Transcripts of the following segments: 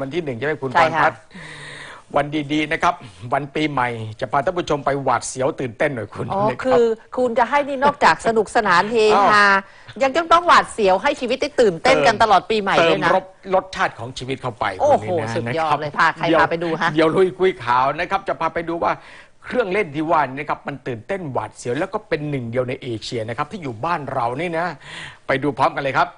วันที่หนึ่งใช่ไหมคุณใช่พรค่ะพัฒน์วันดีๆนะครับ วันปีใหม่ จะพาท่านผู้ชมไปหวาดเสียวตื่นเต้นหน่อยคุณอ๋อนะคืรับอคุณจะให้นี่นอกจากสนุกสนานเฮฮายังต้องต้องหวาดเสียวให้ชีวิตได้ตื่นเต้นกันตลอดปีใหม่เติเลมยนะรสรสชาติของชีวิตเข้าไปโอ้โหคุณนี่นะสุดยอดนะครับเลยพาใครเยวพาไปดูฮะเดี๋ยวลุยคุยข่าวนะครับ จะพาไปดูว่าเครื่องเล่นที่ว่านี่นะครับมันตื่นเต้นหวาดเสียวแล้วก็เป็นหนึ่งเดียวในเอเชียนะครับที่อยู่บ้านเรานี่นะ ไปดูพร้อมกันเลยครับ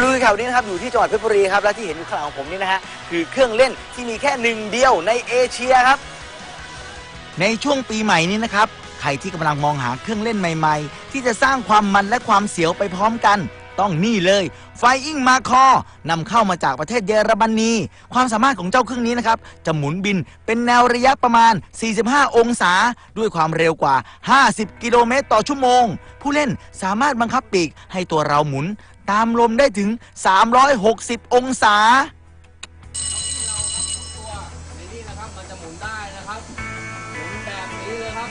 ดูข่าวนี้นะครับอยู่ที่จังหวัดเพชรบุรีครับและที่เห็นอยู่ข้างหลังของผมนี่นะฮะคือเครื่องเล่นที่มีแค่หนึ่งเดียวในเอเชียครับ ในช่วงปีใหม่นี้นะครับ ใครที่กำลังมองหาเครื่องเล่นใหม่ ๆ ที่จะสร้างความมันและความเสียวไปพร้อมกัน ต้องนี่เลยไฟอิงมาคอนำเข้ามาจากประเทศเยอรมนีความสามารถของเจ้าเครื่องนี้นะครับ จะหมุนบินเป็นแนวระยะประมาณ 45 องศา ด้วยความเร็วกว่า 50 กิโลเมตรต่อชั่วโมง ผู้เล่นสามารถบังคับปีกให้ตัวเราหมุน ตามลมได้ถึง 360 องศาในนี่นะครับมันจะหมุนได้นะครับหมุนแบบนี้เลยครับ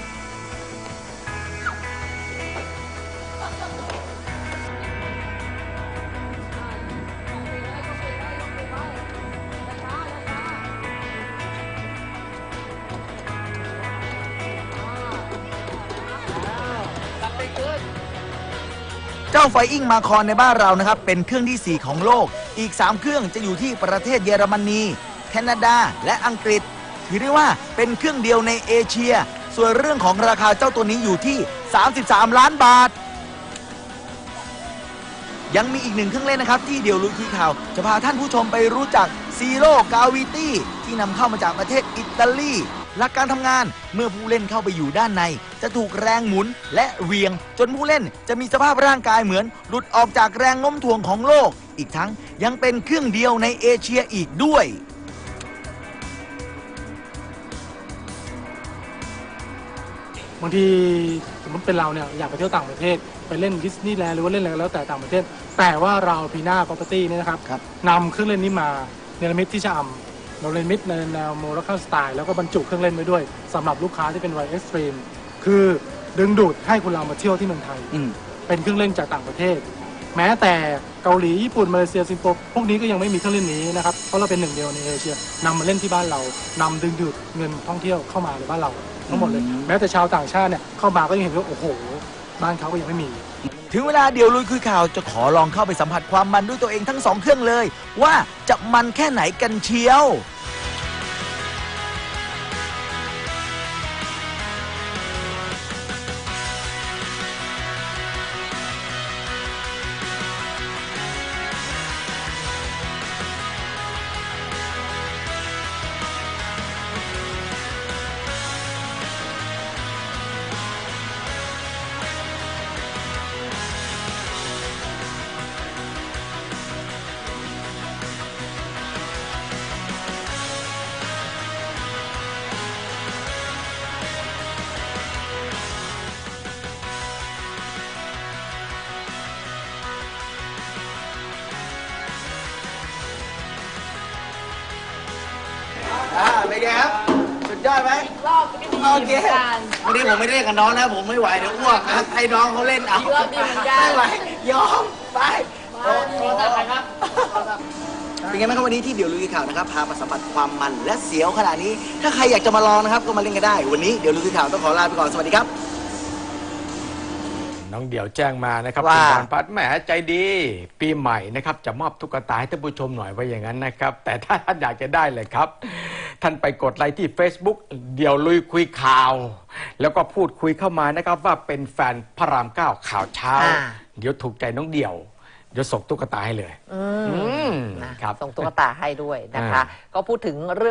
เจ้าไฟอิงมาคอนในบ้านเรานะครับ เป็นเครื่องที่ 4 ของโลก อีก 3 เครื่องจะอยู่ที่ประเทศเยอรมนี แคนาดา และอังกฤษ ถือได้ว่าเป็นเครื่องเดียวในเอเชีย ส่วนเรื่องของราคาเจ้าตัวนี้อยู่ที่ 33 ล้านบาท ยังมีอีกหนึ่งเครื่องเล่นนะครับ ที่เดียวลุยที่ข่าว จะพาท่านผู้ชมไปรู้จักซีโร่กาวิตี้ที่นำเข้ามาจากประเทศอิตาลีหลักการทำงานเมื่อผู้เล่นเข้าไปอยู่ด้านใน จะถูกแรงหมุนและเวียง จนผู้เล่นจะมีสภาพร่างกายเหมือน หลุดออกจากแรงโน้มถ่วงของโลก อีกทั้งยังเป็นเครื่องเดียวในเอเชียอีกด้วย บางทีสมมติเป็นเราเนี่ยอยากไปเที่ยวต่างประเทศ ไปเล่นดิสนีย์แลนด์หรือว่าเล่นอะไรก็แล้วแต่ต่างประเทศ แต่ว่าเราพีน่า property เนี่ยนะครับครับ นำเครื่องเล่นนี้มาเนรมิตที่ชะอำเราเนรมิตในแนวโมร็อกสไตล์แล้วก็บรรจุเครื่องเล่นไว้ด้วยสำหรับลูกค้าที่เป็นวัยเอ็กซ์ตรีมคือดึงดูดให้คุณเรามาเที่ยวที่เมืองไทย อืม เป็นเครื่องเล่นจากต่างประเทศ แม้แต่เกาหลีญี่ปุ่นมาเลเซียสิงคโปร์พวกนี้ก็ยังไม่มีเครื่องเล่นนี้นะครับเพราะเราเป็นหนึ่งเดียวในเอเชียนำมาเล่นที่บ้านเรานำดึงดูดเงินท่องเที่ยวเข้ามาในบ้านเรา ทั้งหมดเลย แม้แต่ชาวต่างชาติเนี่ยเข้ามาก็ยังเห็นว่าโอ้โห บ้านเขาก็ยังไม่มี ถึงเวลาเดี๋ยวลุยคุยข่าวจะขอลองเข้าไปสัมผัสความมันด้วยตัวเองทั้งสองเครื่องเลย ว่าจะมันแค่ไหนกันเชียว เป็นไงครับสุดยอดไหมรอบก็ดีโอเควันนี้ผมไม่ได้เล่นกับน้องนะผมไม่ไหวเดี๋ยวอ้วกนะให้น้องเขาเล่นเอารอบดีเหมือนกันไม่ไหวยอมไปโอ้โหเป็นไงบ้างครับวันนี้ที่เดี๋ยวลุยข่าวนะครับพามาสัมผัสความมันและเสียวขนาดนี้ ถ้าใครอยากจะมาลองนะครับก็มาเล่นกันได้ วันนี้เดี๋ยวลุยข่าวต้องขอลาไปก่อนสวัสดีครับน้องเดี่ยวแจ้งมานะครับว่าคุณพรพัฒน์แหมใจดี ปีใหม่นะครับ จะมอบตุ๊กตาให้ท่านผู้ชมหน่อยว่าอย่างนั้นนะครับ แต่ถ้าท่านอยากจะได้เลยครับ ท่านไปกดไลค์ที่ Facebook เดี่ยวลุยคุยข่าว แล้วก็พูดคุยเข้ามานะครับว่าเป็นแฟนพระรามเก้าข่าวเช้า อ่า เดี๋ยวถูกใจน้องเดี่ยว เดี๋ยวส่งตุ๊กตาให้เลย อือืมมนะครับ ส่งตุ๊กตาให้ด้วยนะคะอ่าก็พูดถึงเรื่อง